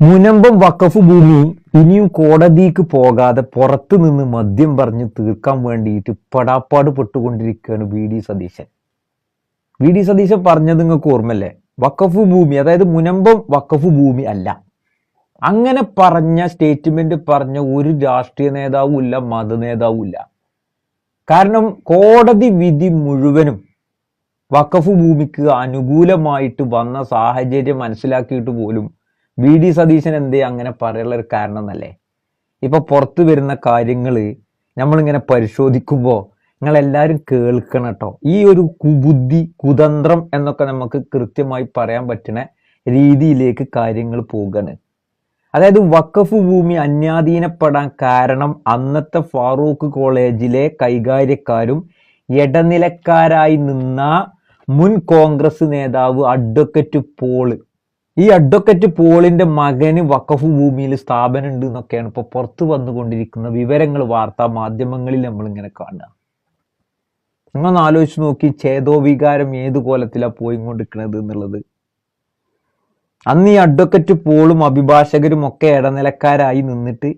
മുനമ്പം വക്കഫ് ഭൂമി ഇനിയും കോടതിക്ക് പോകാതെ പുറത്തു നിന്ന് മദ്യം പറഞ്ഞ് തീർക്കാൻ വേണ്ടിയിട്ട് പടാപ്പാട് പെട്ടുകൊണ്ടിരിക്കുകയാണ് V D Satheesan. V D Satheesan പറഞ്ഞത് നിങ്ങൾക്ക് ഓർമ്മല്ലേ വക്കഫ് ഭൂമി അതായത് മുനമ്പം വക്കഫ് ഭൂമി അല്ല. അങ്ങനെ പറഞ്ഞ സ്റ്റേറ്റ്മെന്റ് പറഞ്ഞ ഒരു രാഷ്ട്രീയ നേതാവും ഇല്ല മത നേതാവും ഇല്ല. കാരണം കോടതി വിധി മുഴുവനും വക്കഫ് ഭൂമിക്ക് അനുകൂലമായിട്ട് വന്ന സാഹചര്യം മനസ്സിലാക്കിയിട്ട് പോലും വി ഡി സതീശൻ എന്തേ അങ്ങനെ പറയാനുള്ള ഒരു കാരണം എന്നല്ലേ ഇപ്പൊ പുറത്തു വരുന്ന കാര്യങ്ങൾ നമ്മളിങ്ങനെ പരിശോധിക്കുമ്പോൾ നിങ്ങൾ എല്ലാവരും കേൾക്കണം കേട്ടോ. ഈ ഒരു കുബുദ്ധി കുതന്ത്രം എന്നൊക്കെ നമുക്ക് കൃത്യമായി പറയാൻ പറ്റുന്ന രീതിയിലേക്ക് കാര്യങ്ങൾ പോകാണ്. അതായത് വക്കഫ് ഭൂമി അന്യാധീനപ്പെടാൻ കാരണം അന്നത്തെ ഫാറൂഖ് കോളേജിലെ കൈകാര്യക്കാരും ഇടനിലക്കാരായി നിന്ന മുൻ കോൺഗ്രസ് നേതാവ് അഡ്വക്കറ്റ് പോൾ. ഈ അഡ്വക്കറ്റ് പോളിന്റെ മകന് വക്കഫ് ഭൂമിയിൽ സ്ഥാപനം ഉണ്ട് എന്നൊക്കെയാണ് ഇപ്പൊ പുറത്തു വന്നുകൊണ്ടിരിക്കുന്ന വിവരങ്ങൾ വാർത്താ മാധ്യമങ്ങളിൽ നമ്മൾ ഇങ്ങനെ കാണുക. നിങ്ങളൊന്ന് ആലോചിച്ച് നോക്കി ചേതോവികാരം ഏത് കോലത്തിലാണ് പോയിക്കൊണ്ടിരിക്കുന്നത് എന്നുള്ളത്. അന്ന് ഈ അഡ്വക്കറ്റ് പോളും അഭിഭാഷകരും ഒക്കെ ഇടനിലക്കാരായി നിന്നിട്ട്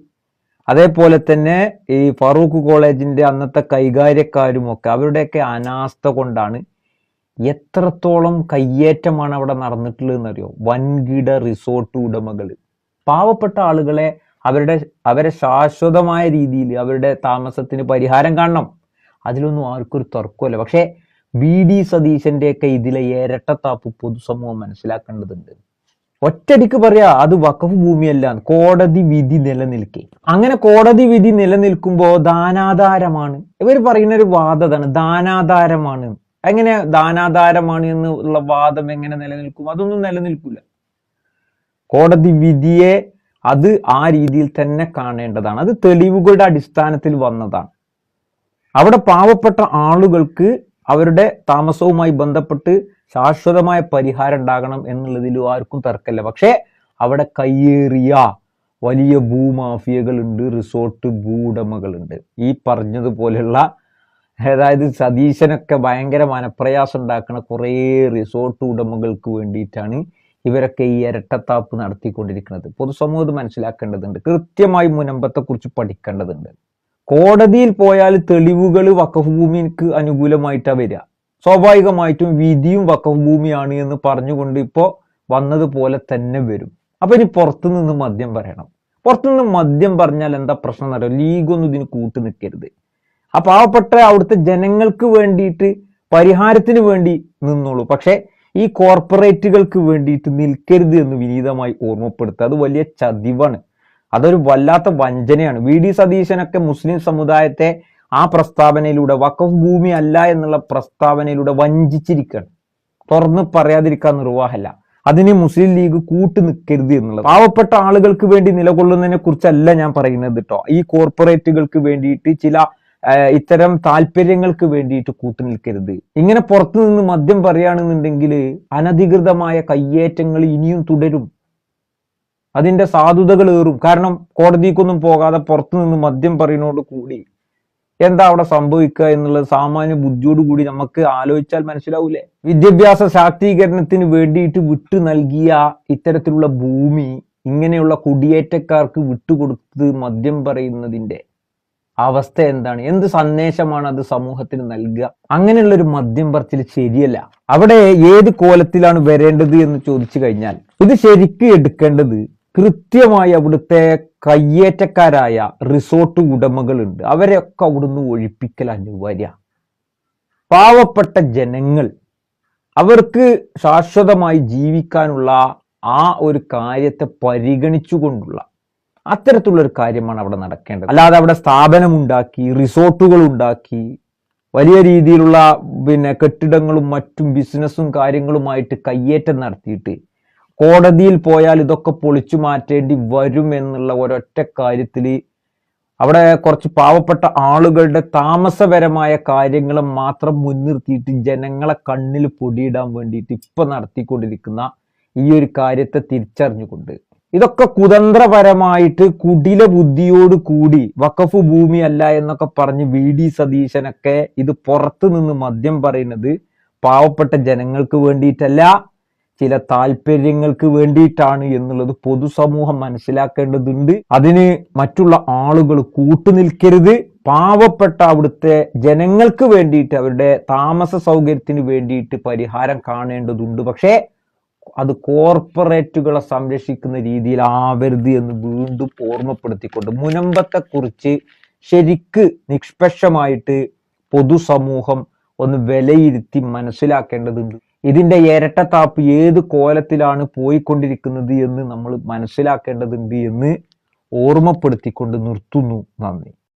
അതേപോലെ തന്നെ ഈ ഫറൂഖ് കോളേജിന്റെ അന്നത്തെ കൈകാര്യക്കാരും ഒക്കെ അവരുടെയൊക്കെ അനാസ്ഥ കൊണ്ടാണ് എത്രത്തോളം കയ്യേറ്റമാണ് അവിടെ നടന്നിട്ടുള്ളതെന്ന് അറിയോ വൻകിട റിസോർട്ട് ഉടമകൾ പാവപ്പെട്ട ആളുകളെ അവരുടെ അവരെ ശാശ്വതമായ രീതിയിൽ അവരുടെ താമസത്തിന് പരിഹാരം കാണണം. അതിലൊന്നും ആർക്കൊരു തർക്കമല്ല പക്ഷേ വി ഡി സതീശന്റെയൊക്കെ ഇതിലെ ഇരട്ടത്താപ്പ് പൊതുസമൂഹം മനസ്സിലാക്കേണ്ടതുണ്ട്. ഒറ്റടിക്ക് പറയാ അത് വഖഫ് ഭൂമിയല്ല. കോടതി വിധി നിലനിൽക്കെ. അങ്ങനെ കോടതി വിധി നിലനിൽക്കുമ്പോ ദാനാധാരമാണ്. ഇവർ പറയുന്ന ഒരു വാദതാണ് ദാനാധാരമാണ്. എങ്ങനെ ദാനാധാരമാണ് എന്നുള്ള വാദം എങ്ങനെ നിലനിൽക്കും? അതൊന്നും നിലനിൽക്കില്ല കോടതി വിധിയെ അത് ആ രീതിയിൽ തന്നെ കാണേണ്ടതാണ്. അത് തെളിവുകളുടെ അടിസ്ഥാനത്തിൽ വന്നതാണ്. അവിടെ പാവപ്പെട്ട ആളുകൾക്ക് അവരുടെ താമസവുമായി ബന്ധപ്പെട്ട് ശാശ്വതമായ പരിഹാരം ഉണ്ടാകണം എന്നുള്ളതിൽ ആർക്കും തർക്കമില്ല. പക്ഷേ അവിടെ കയ്യേറിയ വലിയ ഭൂമാഫിയകളുണ്ട് റിസോർട്ട് ഭൂവുടമകളുണ്ട്. ഈ പറഞ്ഞതുപോലെയുള്ള അതായത് സതീശനൊക്കെ ഭയങ്കര മനപ്രയാസം ഉണ്ടാക്കുന്ന കുറേ റിസോർട്ട് ഉടമകൾക്ക് വേണ്ടിയിട്ടാണ് ഇവരൊക്കെ ഈ ഇരട്ടത്താപ്പ് നടത്തിക്കൊണ്ടിരിക്കുന്നത്. പൊതുസമൂഹം ഇത് മനസ്സിലാക്കേണ്ടതുണ്ട്. കൃത്യമായി മുനമ്പത്തെക്കുറിച്ച് പഠിക്കേണ്ടതുണ്ട്. കോടതിയിൽ പോയാൽ തെളിവുകൾ വഖഫ് ഭൂമിക്ക് അനുകൂലമായിട്ടാണ് വരിക. സ്വാഭാവികമായിട്ടും വിധിയും വഖഫ് ഭൂമിയാണ് എന്ന് പറഞ്ഞുകൊണ്ട് ഇപ്പോൾ വന്നതുപോലെ തന്നെ വരും. അപ്പൊ ഇനി പുറത്തുനിന്ന് മദ്യം പറയണം പുറത്തുനിന്ന് മദ്യം പറഞ്ഞാൽ എന്താ പ്രശ്നം എന്നറിയാം ലീഗൊന്നും ഇതിന് കൂട്ടു നിൽക്കരുത് ആ പാവപ്പെട്ട അവിടുത്തെ ജനങ്ങൾക്ക് വേണ്ടിയിട്ട് പരിഹാരത്തിന് വേണ്ടി നിന്നോളൂ. പക്ഷേ ഈ കോർപ്പറേറ്റുകൾക്ക് വേണ്ടിയിട്ട് നിൽക്കരുത് എന്ന് വിനീതമായി ഓർമ്മപ്പെടുത്തുക. അത് വലിയ ചതിവാണ്. അതൊരു വല്ലാത്ത വഞ്ചനയാണ്. വി. ഡി. സതീശനൊക്കെ മുസ്ലിം സമുദായത്തെ ആ പ്രസ്താവനയിലൂടെ വഖഫ് ഭൂമി അല്ല എന്നുള്ള പ്രസ്താവനയിലൂടെ വഞ്ചിച്ചിരിക്കുകയാണ്. തുറന്ന് പറയാതിരിക്കാൻ നിർവാഹമല്ല അതിന് മുസ്ലിം ലീഗ് കൂട്ടു നിൽക്കരുത് എന്നുള്ളത്. പാവപ്പെട്ട ആളുകൾക്ക് വേണ്ടി നിലകൊള്ളുന്നതിനെ കുറിച്ചല്ല ഞാൻ പറയുന്നത് കേട്ടോ ഈ കോർപ്പറേറ്റുകൾക്ക് വേണ്ടിയിട്ട് ചില ഇത്തരം താല്പര്യങ്ങൾക്ക് വേണ്ടിയിട്ട് കൂട്ടു നിൽക്കരുത്. ഇങ്ങനെ പുറത്തു നിന്ന് മദ്യം പറയുകയാണെന്നുണ്ടെങ്കിൽ അനധികൃതമായ കയ്യേറ്റങ്ങൾ ഇനിയും തുടരും. അതിന്റെ സാധുതകൾ ഏറും. കാരണം കോടതിക്കൊന്നും പോകാതെ പുറത്തു നിന്ന് മദ്യം പറയുന്നതോട് കൂടി എന്താ അവിടെ സംഭവിക്കുക എന്നുള്ള സാമാന്യ ബുദ്ധിയോട് കൂടി നമുക്ക് ആലോചിച്ചാൽ മനസ്സിലാവൂലേ? വിദ്യാഭ്യാസ ശാക്തീകരണത്തിന് വേണ്ടിയിട്ട് വിട്ടു നൽകിയ ഇത്തരത്തിലുള്ള ഭൂമി ഇങ്ങനെയുള്ള കുടിയേറ്റക്കാർക്ക് വിട്ടുകൊടുത്ത് മദ്യം പറയുന്നതിന്റെ അവസ്ഥ എന്താണ്? എന്ത് സന്ദേശമാണ് അത് സമൂഹത്തിന് നൽകുക? അങ്ങനെയുള്ള ഒരു മദ്യം പറച്ചിൽ ശരിയല്ല. അവിടെ ഏത് കോലത്തിലാണ് വരേണ്ടത് എന്ന് ചോദിച്ചു കഴിഞ്ഞാൽ ഇത് ശരിക്കും എടുക്കേണ്ടത് കൃത്യമായി അവിടുത്തെ കയ്യേറ്റക്കാരായ റിസോർട്ട് ഉടമകളുണ്ട്. അവരെയൊക്കെ അവിടുന്ന് ഒഴിപ്പിക്കൽ അനിവാര്യ. പാവപ്പെട്ട ജനങ്ങൾ അവർക്ക് ശാശ്വതമായി ജീവിക്കാനുള്ള ആ ഒരു കാര്യത്തെ പരിഗണിച്ചുകൊണ്ടുള്ള അത്തരത്തിലുള്ള ഒരു കാര്യമാണ് അവിടെ നടക്കേണ്ടത്. അല്ലാതെ അവിടെ സ്ഥാപനമുണ്ടാക്കി റിസോർട്ടുകൾ ഉണ്ടാക്കി വലിയ രീതിയിലുള്ള പിന്നെ കെട്ടിടങ്ങളും മറ്റും ബിസിനസ്സും കാര്യങ്ങളുമായിട്ട് കയ്യേറ്റം നടത്തിയിട്ട് കോടതിയിൽ പോയാൽ ഇതൊക്കെ പൊളിച്ചു മാറ്റേണ്ടി വരും എന്നുള്ള ഒരൊറ്റ കാര്യത്തിൽ അവിടെ കുറച്ച് പാവപ്പെട്ട ആളുകളുടെ താമസപരമായ കാര്യങ്ങൾ മാത്രം മുൻനിർത്തിയിട്ട് ജനങ്ങളെ കണ്ണിൽ പൊടിയിടാൻ വേണ്ടിയിട്ട് ഇപ്പൊ നടത്തിക്കൊണ്ടിരിക്കുന്ന ഈ ഒരു കാര്യത്തെ തിരിച്ചറിഞ്ഞുകൊണ്ട് ഇതൊക്കെ കുതന്ത്രപരമായിട്ട് കുടില ബുദ്ധിയോട് കൂടി വഖഫ് ഭൂമി അല്ല എന്നൊക്കെ പറഞ്ഞ് വി ഡി സതീശനൊക്കെ ഇത് പുറത്തു നിന്ന് മദ്യം പറയുന്നത് പാവപ്പെട്ട ജനങ്ങൾക്ക് വേണ്ടിയിട്ടല്ല ചില താല്പര്യങ്ങൾക്ക് വേണ്ടിയിട്ടാണ് എന്നുള്ളത് പൊതുസമൂഹം മനസ്സിലാക്കേണ്ടതുണ്ട്. അതിന് മറ്റുള്ള ആളുകൾ കൂട്ടുനിൽക്കരുത് പാവപ്പെട്ട അവിടുത്തെ ജനങ്ങൾക്ക് വേണ്ടിയിട്ട് അവരുടെ താമസ സൗകര്യത്തിന് വേണ്ടിയിട്ട് പരിഹാരം കാണേണ്ടതുണ്ട്. പക്ഷേ അത് കോർപ്പറേറ്റുകളെ സംരക്ഷിക്കുന്ന രീതിയിലാവരുത് എന്ന് വീണ്ടും ഓർമ്മപ്പെടുത്തിക്കൊണ്ട് മുനമ്പത്തെ കുറിച്ച് ശരിക്ക് നിഷ്പക്ഷമായിട്ട് പൊതുസമൂഹം ഒന്ന് വിലയിരുത്തി മനസ്സിലാക്കേണ്ടതുണ്ട്. ഇതിന്റെ ഇരട്ടത്താപ്പ് ഏത് കോലത്തിലാണ് പോയിക്കൊണ്ടിരിക്കുന്നത് എന്ന് നമ്മൾ മനസ്സിലാക്കേണ്ടതുണ്ട് എന്ന് ഓർമ്മപ്പെടുത്തിക്കൊണ്ട് നിർത്തുന്നു. നന്ദി.